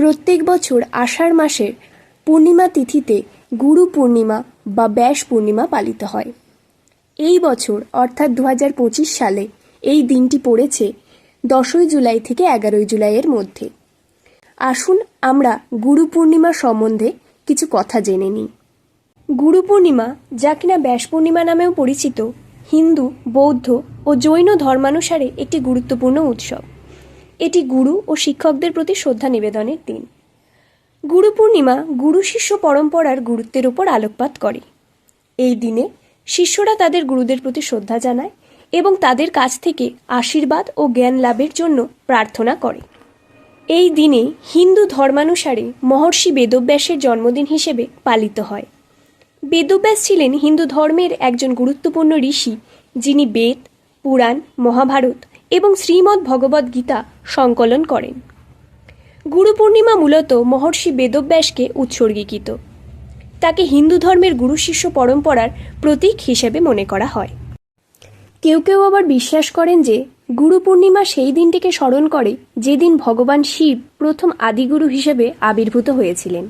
প্রত্যেক বছর আষাঢ় মাসের পূর্ণিমা তিথিতে গুরু পূর্ণিমা বা ব্যাস পূর্ণিমা পালিত হয়। এই বছর, অর্থাৎ দু হাজার পঁচিশ সালে, এই দিনটি পড়েছে দশই জুলাই থেকে এগারোই জুলাইয়ের মধ্যে। আসুন আমরা গুরু পূর্ণিমা সম্বন্ধে কিছু কথা জেনে নিই। গুরু পূর্ণিমা, যা কিনা ব্যাস পূর্ণিমা নামেও পরিচিত, হিন্দু, বৌদ্ধ ও জৈন ধর্মানুসারে একটি গুরুত্বপূর্ণ উৎসব। এটি গুরু ও শিক্ষকদের প্রতি শ্রদ্ধা নিবেদনের দিন। গুরু পূর্ণিমা গুরু শিষ্য পরম্পরার গুরুত্বের উপর আলোকপাত করে। এই দিনে শিষ্যরা তাদের গুরুদের প্রতি শ্রদ্ধা জানায় এবং তাদের কাছ থেকে আশীর্বাদ ও জ্ঞান লাভের জন্য প্রার্থনা করে। এই দিনে হিন্দু ধর্মানুসারে মহর্ষি বেদব্যাসের জন্মদিন হিসেবে পালিত হয়। বেদব্যাস ছিলেন হিন্দু ধর্মের একজন গুরুত্বপূর্ণ ঋষি যিনি বেদ, পুরাণ, মহাভারত এবং শ্রীমদ্ ভগবদ্ গীতা সংকলন করেন। গুরু পূর্ণিমা মূলত মহর্ষি বেদব্যাসকে উৎসর্গীকৃত। তাকে হিন্দু ধর্মের গুরু শিষ্য পরম্পরার প্রতীক হিসেবে মনে করা হয়। কেউ কেউ আবার বিশ্বাস করেন যে গুরু পূর্ণিমা সেই দিনটিকে স্মরণ করে যেদিন ভগবান শিব প্রথম আদিগুরু হিসেবে আবির্ভূত হয়েছিলেন।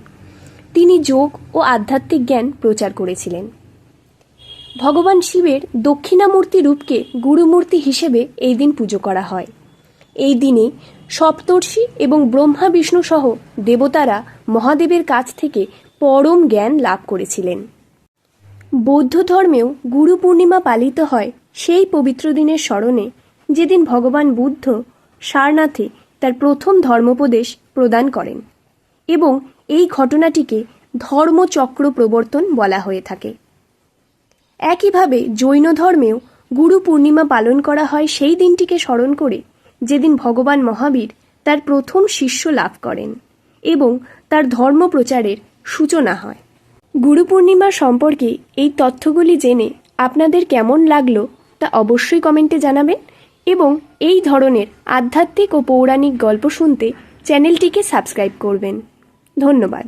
তিনি যোগ ও আধ্যাত্মিক জ্ঞান প্রচার করেছিলেন। ভগবান শিবের দক্ষিণামূর্তি রূপকে গুরুমূর্তি হিসেবে এই দিন পুজো করা হয়। এই দিনে সপ্তর্ষি এবং ব্রহ্মা বিষ্ণু সহ দেবতারা মহাদেবের কাছ থেকে পরম জ্ঞান লাভ করেছিলেন। বৌদ্ধ ধর্মেও গুরু পূর্ণিমা পালিত হয় সেই পবিত্র দিনের স্মরণে, যেদিন ভগবান বুদ্ধ সারনাথে তার প্রথম ধর্মোপদেশ প্রদান করেন এবং এই ঘটনাটিকে ধর্মচক্র প্রবর্তন বলা হয়ে থাকে। একইভাবে জৈন ধর্মেও গুরু পূর্ণিমা পালন করা হয় সেই দিনটিকে স্মরণ করে যেদিন ভগবান মহাবীর তার প্রথম শিষ্য লাভ করেন এবং তার ধর্ম প্রচারের সূচনা হয়। গুরু পূর্ণিমা সম্পর্কে এই তথ্যগুলি জেনে আপনাদের কেমন লাগল তা অবশ্যই কমেন্টে জানাবেন এবং এই ধরনের আধ্যাত্মিক ও পৌরাণিক গল্প শুনতে চ্যানেলটিকে সাবস্ক্রাইব করবেন। ধন্যবাদ।